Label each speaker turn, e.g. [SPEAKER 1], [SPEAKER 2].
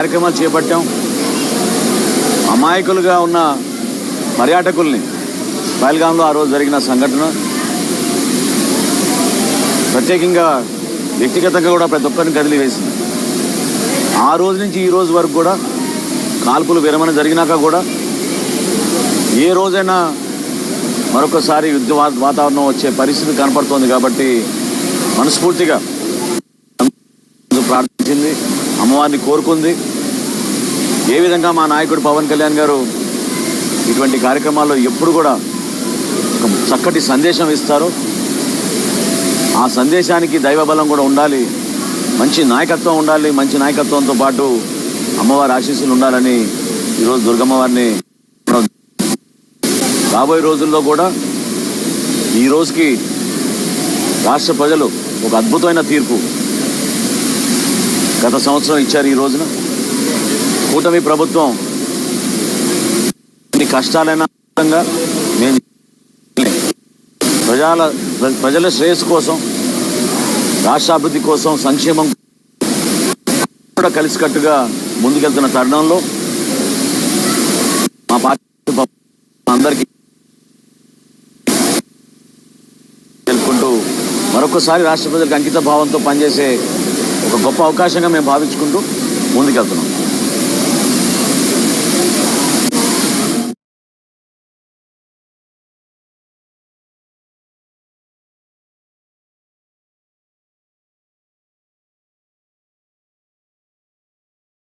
[SPEAKER 1] కార్యక్రమాలు చేపట్టాం. అమాయకులుగా ఉన్న పర్యాటకుల్ని పైల్గాంలో ఆ రోజు జరిగిన సంఘటన. ప్రత్యేకంగా వ్యక్తిగతంగా కూడా ప్రతి ఒక్కరిని కదిలివేసింది. ఆ రోజు నుంచి ఈ రోజు వరకు కూడా కాల్పులు విరమణ జరిగినాక కూడా ఏ రోజైనా మరొకసారి యుద్ధ వాతావరణం వచ్చే పరిస్థితి కనపడుతోంది కాబట్టి మనస్ఫూర్తిగా ప్రార్థించింది అమ్మవారిని కోరుకుంది. ఏ విధంగా మా నాయకుడు పవన్ కళ్యాణ్ గారు ఇటువంటి కార్యక్రమాల్లో ఎప్పుడు కూడా ఒక చక్కటి సందేశం ఇస్తారు? ఆ సందేశానికి దైవబలం కూడా ఉండాలి. మంచి నాయకత్వం ఉండాలి. మంచి నాయకత్వంతో పాటు అమ్మవారి ఆశీస్సులు ఉండాలని ఈరోజు దుర్గమ్మవారిని రాబోయే రోజుల్లో కూడా ఈ రోజుకి రాష్ట్ర ప్రజలు ఒక అద్భుతమైన తీర్పు గత సంవత్సరం ఇచ్చారు ఈ రోజున. కూటమి ప్రభుత్వం ఎన్ని కష్టాలైనా మేము ప్రజల ప్రజల శ్రేయస్సు కోసం రాష్ట్రాభివృద్ధి కోసం సంక్షేమం కూడా కలిసికట్టుగా ముందుకెళ్తున్న తరుణంలో మా పార్టీ అందరికీ తెలుపుకుంటూ మరొకసారి రాష్ట్ర ప్రజలకు అంకిత భావంతో పనిచేసే ఒక గొప్ప అవకాశంగా మేము భావించుకుంటూ ముందుకెళ్తున్నాం.